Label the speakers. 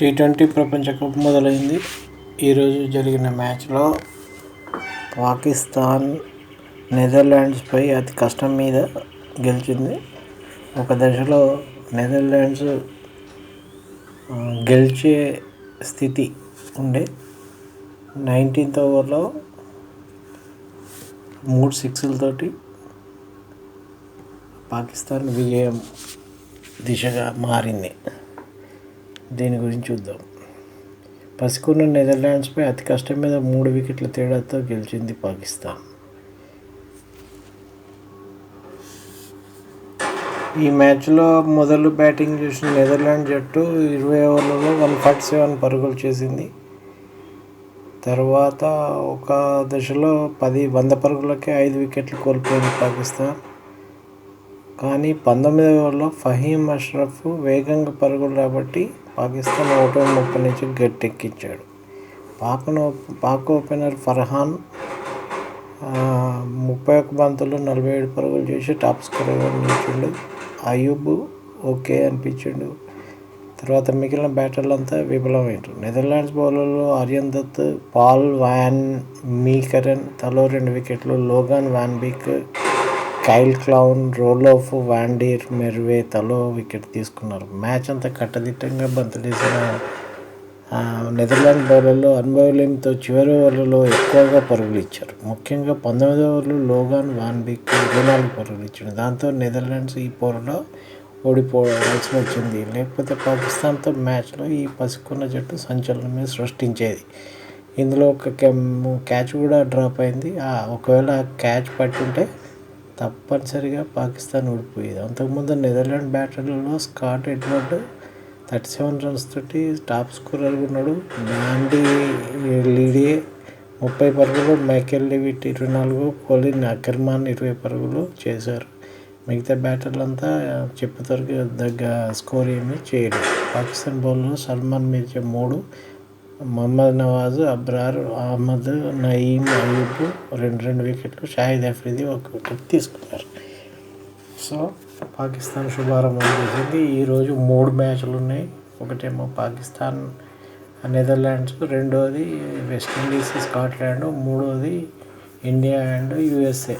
Speaker 1: T twenty ప్రపంచ cup మొదలైంది. ఈరోజు జరిగిన మ్యాచ్లో పాకిస్తాన్ నెదర్లాండ్స్పై అతి కష్టం మీద గెలిచింది. ఒక దశలో నెదర్లాండ్స్ గెలిచే స్థితి ఉండే. నైన్టీన్త్ ఓవర్లో మూడు సిక్స్లతోటి పాకిస్తాన్ విజయం దిశగా మారింది. దీని గురించి చూద్దాం. పసికున్న నెదర్లాండ్స్పై అతి కష్టం మీద మూడు వికెట్ల తేడాతో గెలిచింది పాకిస్తాన్. ఈ మ్యాచ్లో మొదలు బ్యాటింగ్ చేసిన నెదర్లాండ్ జట్టు ఇరవై ఓవర్లలో వన్ ఫార్టీ సెవెన్ పరుగులు చేసింది. తర్వాత ఒక దశలో పది వంద పరుగులకే ఐదు వికెట్లు కోల్పోయింది పాకిస్తాన్. కానీ పంతొమ్మిది ఓవర్లో ఫహీం అష్రఫ్ వేగంగా పరుగులు రాబట్టి పాకిస్తాన్ ఒకటో ముప్పై నుంచి గట్టెక్కించాడు. పాక్ను పాక్ ఓపెనర్ ఫర్హాన్ ముప్పై ఒక్క బంతుల్లో నలభై ఏడు పరుగులు చేసి టాప్ స్కోరర్గా నిలిచిండు? అయూబ్ ఓకే అనిపించిండు. తర్వాత మిగిలిన బ్యాటర్లంతా విఫలమైంటారు Netherlands బౌలర్లో Aryan Dutt Paul van Meekeren తలో రెండు వికెట్లు Logan van Beek Kyle Klein Roelof van der Merwe తలో వికెట్ తీసుకున్నారు. మ్యాచ్ అంతా కట్టదిట్టంగా బంతులేసిన నెదర్లాండ్ బౌలర్లు అనుభవలేమితో చివరి ఓవర్లలో ఎక్కువగా పరుగులు ఇచ్చారు. ముఖ్యంగా పంతొమ్మిది ఓవర్లు లోగాన్ వాన్ బిక్ ఇరవై నాలుగు పరుగులు ఇచ్చాడు దాంతో నెదర్లాండ్స్ ఈ పోరులో ఓడిపోవాల్సి వచ్చింది. లేకపోతే పాకిస్తాన్తో మ్యాచ్లో ఈ పసుకున్న జట్టు సంచలనమే సృష్టించేది. ఇందులో ఒక క్యాచ్ కూడా డ్రాప్ అయింది. ఒకవేళ క్యాచ్ పట్టుంటే తప్పనిసరిగా పాకిస్తాన్ ఓడిపోయేది. అంతకుముందు Netherland బ్యాటర్లలో Scott Edward thirty seven runs తోటి టాప్ స్కోరర్ ఉన్నాడు. బ్యాండీ లీడే ముప్పై పరుగులు మైకెల్ లివిట్ ఇరవై నాలుగు కోలిన్ అకర్మాన్ ఇరవై పరుగులు చేశారు. మిగతా బ్యాటర్లంతా చెప్పుతరకు దగ్గర స్కోర్ ఏమీ చేయలేదు. పాకిస్తాన్ బౌలర్ సల్మాన్ మీర్జా మూడు మహమ్మద్ నవాజ్ అబ్రార్ అహ్మద్ నయీం అయూబ్ రెండు రెండు వికెట్లు. షాహిద్ అఫ్రీది ఒక వికెట్ తీసుకున్నారు. సో పాకిస్తాన్ శుభారంభం చేసింది. ఈరోజు మూడు మ్యాచ్లు ఉన్నాయి. ఒకటేమో పాకిస్తాన్ నెదర్లాండ్స్ రెండోది వెస్టిండీస్ స్కాట్లాండ్ మూడోది ఇండియా అండ్ యుఎస్ఏ.